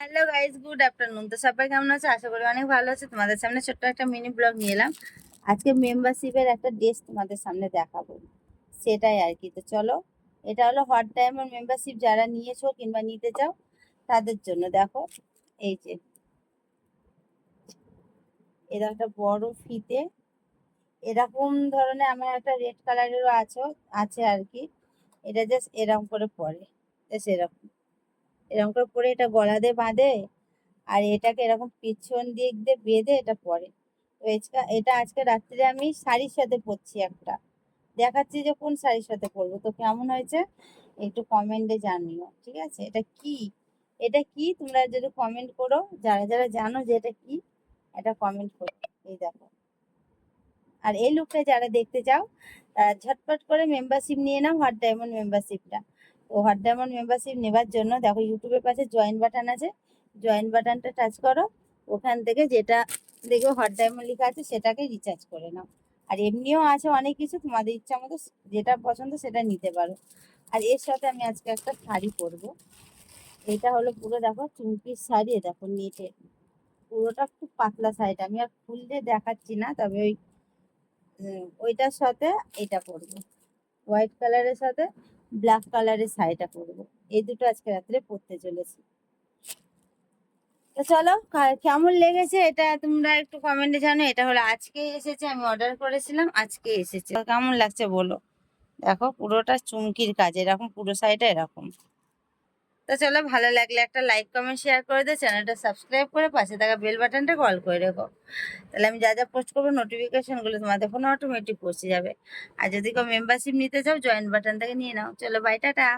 Hello guys good afternoon তো সবাই কেমন আছে? আশা করি অনেক ভালো আছে। তোমাদের সামনে ছোট্ট একটা মিনি ব্লগ নিয়ে এলাম। আজকে মেম্বারশিপের একটা ড্রেস তোমাদের সামনে দেখাবো। সেটাই আর কি। তো চলো, এটা হলো হট ডায়মন্ড মেম্বারশিপ যারা নিয়েছো কিংবা নিতে চাও, তাদের জন্য দেখো। এই যে, এটা একটা বড় ফিতে। এরকম ধরনের আমার একটা রেড কালারেরও আছে আছে আর কি। এটা জাস্ট এরকম করে পরে। জাস্ট এরকম। এরকম করে পরে এটা গলা দিয়ে বাঁধে আর এটাকে এরকম পিছন দিক দিয়ে বেঁধে এটা পরে। তো এটা আজকে রাত্রে আমি শাড়ির সাথে পরছি একটা। দেখাচ্ছি যে কোন শাড়ির সাথে পরবো। তো কেমন হয়েছে একটু কমেন্টে জানিও, ঠিক আছে? এটা কি? এটা কি? তোমরা যদি কমেন্ট করো, যারা যারা জানো যে এটা কি এটা কমেন্ট করো। এই দেখো। আর এই লুকটা যারা দেখতে চাও, তারা ঝটপট করে মেম্বারশিপ নিয়ে নাও হট ডায়মন্ড মেম্বারশিপটা তো হট ডায়মন্ড মেম্বারশিপ নেবার জন্য দেখো ইউটিউবের পাশে জয়েন বাটন আছে। জয়েন বাটনটা টাচ করো। ওখান থেকে যেটা দেখবে হট ডায়মন্ড লেখা আছে, সেটাকে রিচার্জ করে নাও। আর এমনিও আছে অনেক কিছু, তোমাদের ইচ্ছা মতো যেটা পছন্দ সেটা নিতে পারো। আর এর সাথে আমি আজকে একটা শাড়ি পরবো। এটা হলো পুরো দেখো চুমকির শাড়ি দেখো নেটের পুরোটা খুব পাতলা শাড়িটা আমি আর খুললে দেখাচ্ছি না, তবে ওই ওইটার সাথে এটা পরবো। হোয়াইট কালারের সাথে ব্ল্যাক কালারের শাড়িটা পরবো। এই দুটো আজকে রাত্রে পরতে চলেছি। তো চলো কেমন লেগেছে এটা তোমরা একটু কমেন্টে জানো। এটা হলো আজকে এসেছে, আমি অর্ডার করেছিলাম আজকে এসেছে। কেমন লাগছে বলো? দেখো, পুরোটা চুমকির কাজ, এরকম পুরো শাড়িটা এরকম। তো চলো ভালো লাগলে একটা লাইক কমেন্ট শেয়ার করে দে চ্যানেলটা সাবস্ক্রাইব করে পাশে থাকা বেল বাটনটা কল করে রেখো। তাহলে আমি যা যা পোস্ট করব নোটিফিকেশনগুলো তোমাদের ফোনে অটোমেটিক পৌঁছে যাবে। আর যদি কেউ মেম্বারশিপ নিতে চাও জয়েন্ট বাটন থেকে নিয়ে নাও। চলো বাই টাটা।